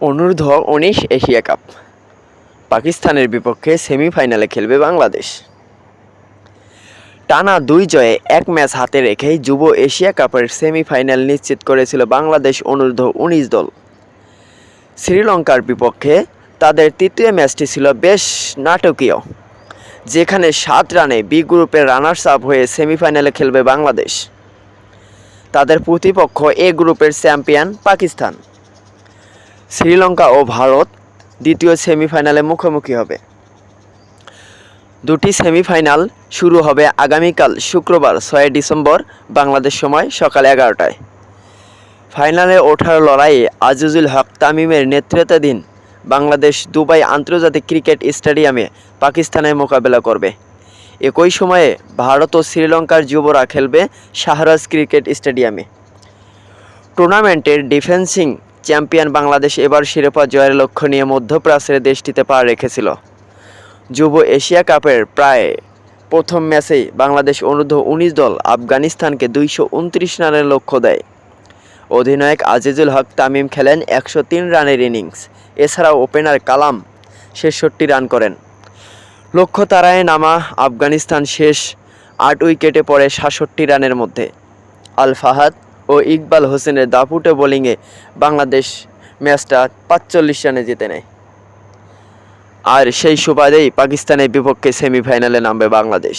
অনূর্ধ্ব উনিশ Asia cup. পাকিস্তানের বিপক্ষে সেমিফাইনালে খেলবে বাংলাদেশ। টানা দুই জয়ে এক ম্যাচ হাতে রেখেই যুব এশিয়া কাপের সেমিফাইনাল নিশ্চিত করেছিল বাংলাদেশ অনূর্ধ্ব উনিশ দল। শ্রীলঙ্কার বিপক্ষে তাদের তৃতীয় ম্যাচটি ছিল বেশ নাটকীয়, যেখানে সাত রানে বি গ্রুপের রানার্স আপ হয়ে সেমিফাইনালে খেলবে বাংলাদেশ। তাদের প্রতিপক্ষ এ গ্রুপের চ্যাম্পিয়ন পাকিস্তান। শ্রীলঙ্কা ও ভারত দ্বিতীয় সেমিফাইনালে মুখোমুখি হবে। দুটি সেমিফাইনাল শুরু হবে আগামীকাল শুক্রবার, ছয় ডিসেম্বর, বাংলাদেশ সময় সকাল এগারোটায়। ফাইনালে ওঠার লড়াইয়ে আজিজুল হক তামিমের নেতৃত্বাধীন বাংলাদেশ দুবাই আন্তর্জাতিক ক্রিকেট স্টেডিয়ামে পাকিস্তানের মোকাবেলা করবে। একই সময়ে ভারত ও শ্রীলঙ্কার যুবরা খেলবে শাহরাজ ক্রিকেট স্টেডিয়ামে। টুর্নামেন্টের ডিফেন্সিং চ্যাম্পিয়ন বাংলাদেশ এবার শিরোপা জয়ের লক্ষ্য নিয়ে মধ্যপ্রাচ্যের দেশটিতে পা রেখেছিল। যুব এশিয়া কাপের প্রায় প্রথম ম্যাচেই বাংলাদেশ অনূর্ধ্ব উনিশ দল আফগানিস্তানকে দুইশো উনত্রিশ রানের লক্ষ্য দেয়। অধিনায়ক আজিজুল হক তামিম খেলেন একশো তিন রানের ইনিংস। এছাড়াও ওপেনার কালাম ছেষট্টি রান করেন। লক্ষ্য তারায় নামা আফগানিস্তান শেষ আট উইকেটে পড়ে সাতষট্টি রানের মধ্যে। আল ফাহাদ ও ইকবাল হোসেনের দাপুটে বোলিংয়ে বাংলাদেশ ম্যাচটা পাঁচচল্লিশ রানে জিতে নেয়। আর সেই সুবাদেই পাকিস্তানের বিপক্ষে সেমিফাইনালে নামবে বাংলাদেশ।